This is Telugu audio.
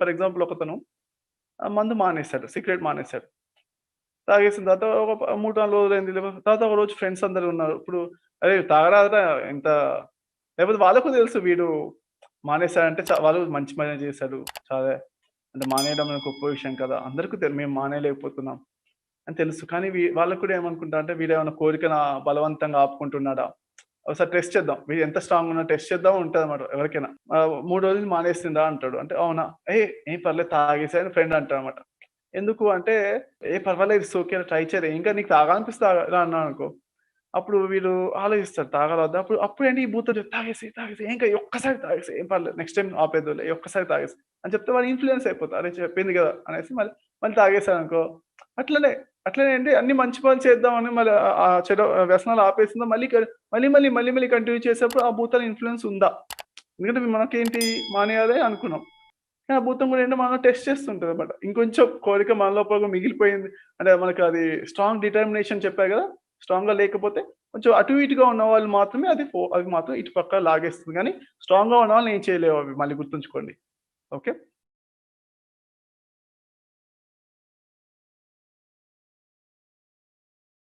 ఫర్ ఎగ్జాంపుల్ ఒకతను మందు మానేసాడు. సిగరెట్ మానేశాడు తాగేసిన తర్వాత ఒక మూడు నాలుగు రోజులైంది. తర్వాత ఒక రోజు ఫ్రెండ్స్ అందరూ ఉన్నారు. ఇప్పుడు అరే తాగరాదురా ఎంత" లేకపోతే వాళ్ళకు తెలుసు వీడు మానేశాడంటే వాళ్ళు మంచి పనే చేశాడు. చాలా అంటే మానేయడం ఒక గొప్ప విషయం కదా! అందరికీ తెలుసు మేము మానేయలేకపోతున్నాం అని తెలుసు. కానీ వీ వాళ్ళకు కూడా ఏమనుకుంటారంటే వీడేమైనా కోరికను బలవంతంగా ఆపుకుంటున్నాడా? ఒకసారి టెస్ట్ చేద్దాం. మీరు ఎంత స్ట్రాంగ్ ఉన్నా టెస్ట్ చేద్దాం ఉంటదన్నమాట ఎవరికైనా. మూడు రోజులు మానేసిందా అంటాడు. అంటే అవునా? ఏ ఏం పర్లేదు తాగేసా అని ఫ్రెండ్ అంటాడన్నమాట. ఎందుకు అంటే, "ఏ పర్వాలేదు సోకే ట్రై చేయలేదు ఇంకా నీకు తాగాలనిపిస్తే అన్నాను అన్నాడనుకో. అప్పుడు వీడు ఆలోచిస్తారు తాగాలా అప్పుడు అప్పుడు ఏంటి ఈ భూతుడు తాగేసి తాగేసి ఇంకా ఒక్కసారి తాగేసి ఏం పర్లేదు నెక్స్ట్ టైం ఆపేదోలే ఒక్కసారి తాగేసి అని చెప్తే వాళ్ళు ఇన్ఫ్లుయెన్స్ అయిపోతారు అరే! చెప్పింది కదా! అనేసి మళ్ళీ మళ్ళీ అనుకో అట్లనే అట్లనే అండి అన్ని మంచి పనులు చేద్దామని మళ్ళీ ఆ చెడు వ్యసనాలు ఆపేసిందా మళ్ళీ మళ్ళీ మళ్ళీ మళ్ళీ మళ్ళీ కంటిన్యూ చేసేప్పుడు ఆ భూతాల ఇన్ఫ్లుయెన్స్ ఉందా? ఎందుకంటే మనకేంటి మానేయాలి అనుకున్నాం. కానీ ఆ భూతం కూడా ఏంటంటే మనం టెస్ట్ చేస్తుంటుంది అనమాట ఇంకొంచెం కోరిక మన లోపల మిగిలిపోయింది. అంటే మనకు అది స్ట్రాంగ్ డిటర్మినేషన్ చెప్పారు కదా! స్ట్రాంగ్‌గా లేకపోతే కొంచెం అటు ఇటుగా ఉన్న వాళ్ళు మాత్రమే అది ఫో అవి మాత్రం ఇటు పక్క లాగేస్తుంది. కానీ స్ట్రాంగ్‌గా ఉన్న వాళ్ళు ఏం చేయలేవు అవి మళ్ళీ గుర్తుంచుకోండి. ఓకే.